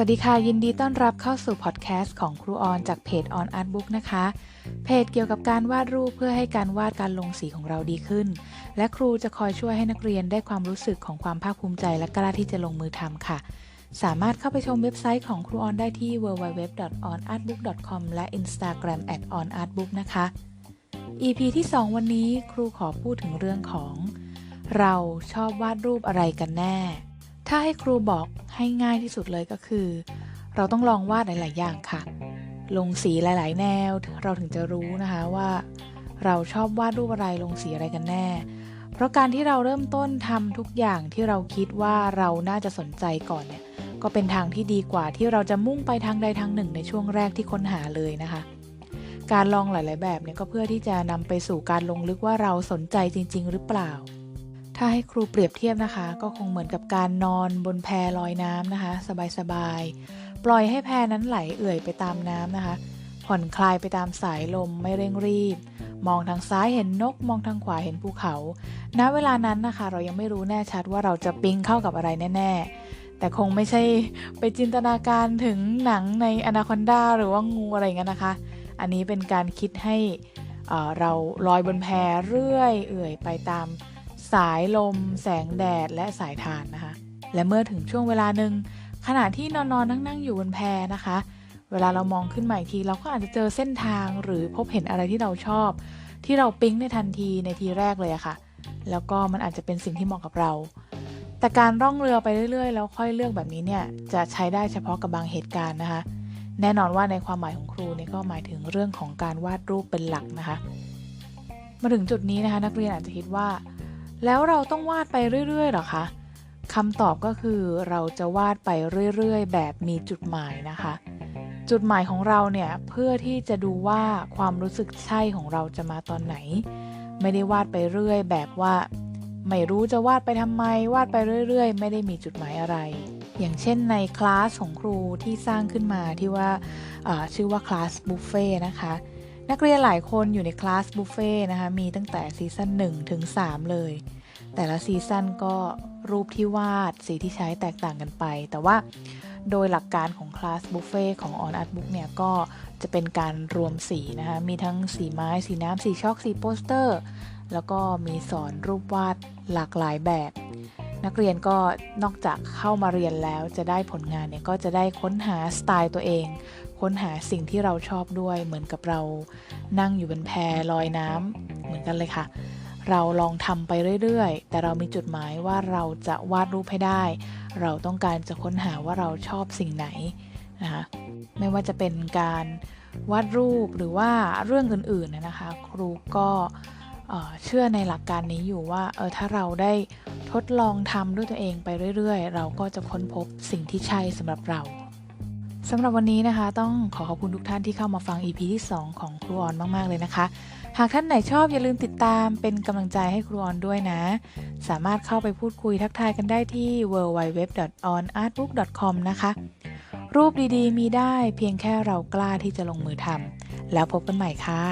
วัสดีค่ะ ยินดีต้อนรับเข้าสู่พอดแคสต์ของครูออนจากเพจ On Art Book นะคะ เพจเกี่ยวกับการวาดรูปเพื่อให้การวาดการลงสีของเราดีขึ้น และครูจะคอยช่วยให้นักเรียนได้ความรู้สึกของความภาคภูมิใจและกล้าที่จะลงมือทำค่ะ สามารถเข้าไปชมเว็บไซต์ของครูออนได้ที่ www.onartbook.com และ Instagram @onartbook นะคะ EP ที่ 2 วันนี้ครูขอพูดถึงเรื่องของ เราชอบวาดรูปอะไรกันแน่ ถ้าให้ครูบอกให้ง่ายที่สุดเลยก็คือ เราต้องลองวาดหลาย ๆ อย่างค่ะ ลงสีหลาย ๆ แนว เราถึงจะรู้นะคะว่า เราชอบวาดรูปอะไรลงสีอะไรกันแน่ เพราะการที่เราเริ่มต้นทำทุกอย่างที่เราคิดว่าเราน่าจะสนใจก่อนเนี่ยก็เป็นทางที่ดีกว่าที่เราจะมุ่งไปทางใดทางหนึ่งในช่วงแรกที่ค้นหาเลยนะคะ การลองหลาย ๆ แบบเนี่ยก็เพื่อที่จะนำไปสู่การลงลึกว่าเราสนใจจริง ๆ หรือเปล่า ถ้าให้ครูเปรียบเทียบนะคะ ก็คงเหมือนกับการนอนบนแพลอยน้ำนะคะ สบายๆ ปล่อยให้แพนั้นไหลเอื่อยไปตามน้ำนะคะ ผ่อนคลายไปตามสายลมไม่เร่งรีบ มองทางซ้ายเห็นนก มองทางขวาเห็นภูเขา ณ เวลานั้นนะคะ เรายังไม่รู้แน่ชัดว่าเราจะปิ๊งเข้ากับอะไรแน่ ๆ แต่คงไม่ใช่ไปจินตนาการถึงหนังในอนาคอนดาหรือว่างูอะไรอย่างนั้นนะคะ อันนี้เป็นการคิดให้เเราลอยบนแพเรื่อยเอื่อยไปตาม สายลม แสงแดดและสายทานนะคะ และเมื่อถึงช่วงเวลาหนึ่งขณะที่นอนๆนั่งๆอยู่บนแพนะคะ เวลาเรามองขึ้นมาอีกทีเราก็อาจจะเจอเส้นทางหรือพบเห็นอะไรที่เราชอบ ที่เราปิ๊งในทันทีในทีแรกเลยอะค่ะ แล้วก็มันอาจจะเป็นสิ่งที่เหมาะกับเรา แต่การร่องเรือไปเรื่อยๆ แล้วค่อยเลือกแบบนี้เนี่ยจะใช้ได้เฉพาะกับบางเหตุการณ์นะคะ แน่นอนว่าในความหมายของครูนี่ก็หมายถึงเรื่องของการวาดรูปเป็นหลักนะคะ มาถึงจุดนี้นะคะ นักเรียนอาจจะคิดว่า แล้วเราต้องวาดไปเรื่อยๆหรอคะคำตอบก็คือเราจะวาดไปเรื่อยๆ แบบมีจุดหมายนะคะ จุดหมายของเราเนี่ยเพื่อที่จะดูว่าความรู้สึกใช่ของเราจะมาตอนไหน ไม่ได้วาดไปเรื่อย แบบว่า ไม่รู้จะวาดไปทำไม วาดไปเรื่อย ๆ ไม่ได้มีจุดหมายอะไร อย่างเช่นในคลาสของครูที่สร้างขึ้นมาที่ว่าอ่าชื่อว่าคลาสบุฟเฟ่นะคะ นักเรียนหลายคนอยู่ในคลาสบุฟเฟ่นะคะ มีตั้งแต่ซีซั่น1ถึง3 เลย แต่ละซีซั่นก็รูปที่วาดสีที่ใช้แตกต่างกันไป แต่ว่าโดยหลักการของคลาสบุฟเฟ่ของ On Art Book เนี่ย ก็จะเป็นการรวมสีนะคะ มีทั้งสีไม้ สีน้ำ สีช็อก สีโปสเตอร์ แล้วก็มีสอนรูปวาดหลากหลายแบบ นักเรียนก็นอกจากเข้ามาเรียนแล้วจะได้ผลงานเนี่ยก็จะได้ค้นหาสไตล์ตัวเอง ค้นหาสิ่งที่เราชอบด้วยเหมือนกับเรานั่งอยู่บนแพลอยน้ำเหมือนกันเลยค่ะ เราลองทำไปเรื่อยๆ แต่เรามีจุดหมายว่าเราจะวาดรูปให้ได้ เราต้องการจะค้นหาว่าเราชอบสิ่งไหนนะคะไม่ว่าจะเป็นการวาดรูปหรือว่าเรื่องอื่นๆนะนะคะ ครูก็เชื่อในหลักการนี้อยู่ว่าเออถ้าเราได้ ทดลองทำด้วยตัวเองไปเรื่อยๆ เราก็จะค้นพบสิ่งที่ใช่สำหรับเราสำหรับวันนี้นะคะ ต้องขอขอบคุณทุกท่านที่เข้ามาฟัง EP ที่ 2 ของครูออนมาก ๆ เลยนะคะ หากท่านไหนชอบอย่าลืมติดตามเป็นกำลังใจให้ครูออนด้วยนะ สามารถเข้าไปพูดคุยทักทายกันได้ที่ www.onartbook.com นะคะ รูปดีๆ มีได้เพียงแค่เรากล้าที่จะลงมือทำแล้วพบกันใหม่ค่ะ